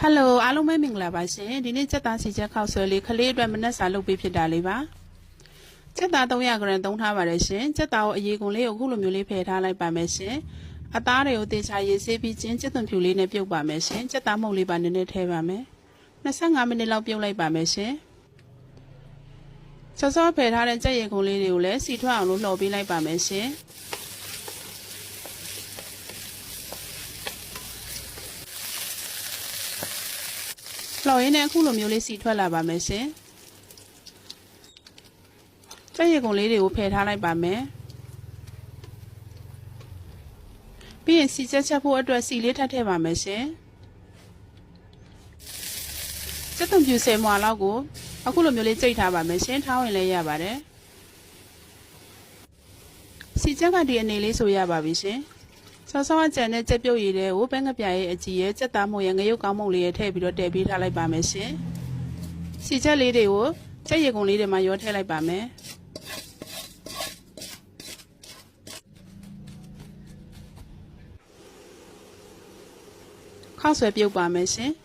ဟယ်လိုအားလုံးပဲမင်္ဂလာပါရှင်ဒီနေ့စက်သားစီချက်ခောက်ဆွဲလေးခလေးအတွက်မနှက်စာလုပ်ပေးဖြစ်တာလေးပါစက်သား300ဂရမ်သုံးထားပါတယ်ရှင်စက်သားကိုအရေးကုန်လေးကိုအခုလိုမျိုးလေးဖယ်ထားလိုက်ပါမယ်ရှင်အသားတွေကိုတေချာရေးဆေးပြီးချင်းစက်သွန်ဖြူလေးနဲ့ပြုတ်ပါမယ်ရှင်စက်သားမုတ်လေးပါနည်းနည်းထည့်ပါမယ်25မိနစ်လောက်ပြုတ်လိုက်ပါမယ်ရှင်စောစောဖယ်ထားတဲ့ကြက်ရည်ကုန်လေးတွေကိုလည်းစီထွက်အောင်လို့လှော်ပေးလိုက်ပါမယ်ရှင် လှော်ရင်းနဲ့အခုလိုမျိုးလေးစီထွက်လာပါမယ်ရှင်။ကြက်ရည်ကုန်လေးတွေကိုဖယ်ထားလိုက်ပါမယ်။ပြီးရင်စီချက်ချက်ဖို့အတွက်စီလေးထပ်ထည့်ပါမယ်ရှင်။စက်သွန်ပြူဆယ်မွာလောက်ကိုအခုလိုမျိုးလေးကြိတ်ထားပါမယ်ရှင်။ထောင်းရင်လည်းရပါတယ်။စီချက်ကဒီအနေလေးဆိုရပါပြီရှင်။ ဆောဆောအကြံနဲ့ကြက်ပြုတ်ရည်တဲ့ဟိုဘဲငပြရဲ့အကြီးရဲ့ကြက်သားမို့ရဲ့ငရုတ်ကောင်းမုတ်လေးရဲ့ထည့်ပြီးတော့တည်ပေးထားလိုက်ပါမယ်ရှင်။စီချက်လေးတွေကိုကြက်ရည်ကုန်လေးတွေမှာရောထည့်လိုက်ပါမယ်။ခောက်ဆွဲပြုတ်ပါမယ်ရှင်။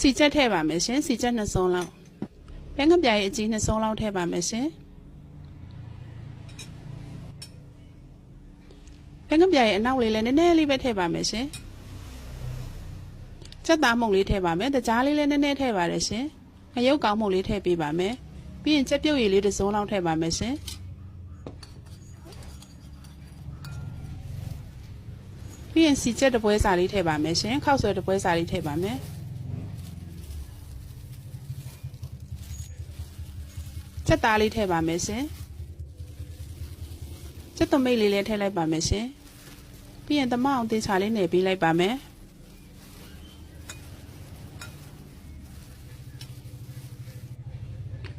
စီချက်ထည့်ပါမယ်ရှင်စီချက်နှစ်စုံလောက်ဘဲငပြားရဲ့အကြီးနှစ်စုံလောက်ထည့်ပါမယ်ရှင်ဘဲငပြားရဲ့အနောက်လေးလည်းနည်းနည်းလေးပဲထည့်ပါမယ်ရှင်ချက်သားမုံလေးထည့်ပါမယ်တကြားလေးလည်းနည်းနည်းထည့်ပါတယ်ရှင်ငရုတ်ကောင်းမုံလေးထည့်ပေးပါမယ်ပြီးရင်ချက်ပြုတ်ရည်လေးတစ်စုံလောက်ထည့်ပါမယ်ရှင်ပြီးရင်စီချက်တစ်ပွဲစာလေးထည့်ပါမယ်ရှင်ခောက်ဆွဲတစ်ပွဲစာလေးထည့်ပါမယ် ချက်သားလေးထည့်ပါမယ်ရှင်ချက်သွမိတ်လေးလည်းထည့်လိုက်ပါမယ်ရှင်ပြီးရင်သမအောင်သေးချာလေးနယ်ပေးလိုက်ပါမယ်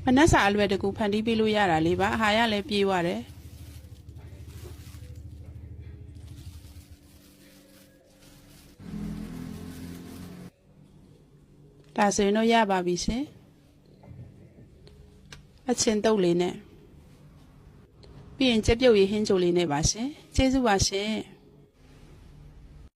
မနက်စာအလွယ်တကူဖန်တီးပေးလို့ရတာလေးပါအာဟာရလည်းပြေးသွားတယ်ဒါဆိုရင်တော့ရပါပြီရှင် အချင်းတုပ်လေးနဲ့ပြီးရင်ကြက်ပြုတ်ရည်ဟင်းချိုလေးနဲ့ပါရှင်ကျေးဇူးပါရှင်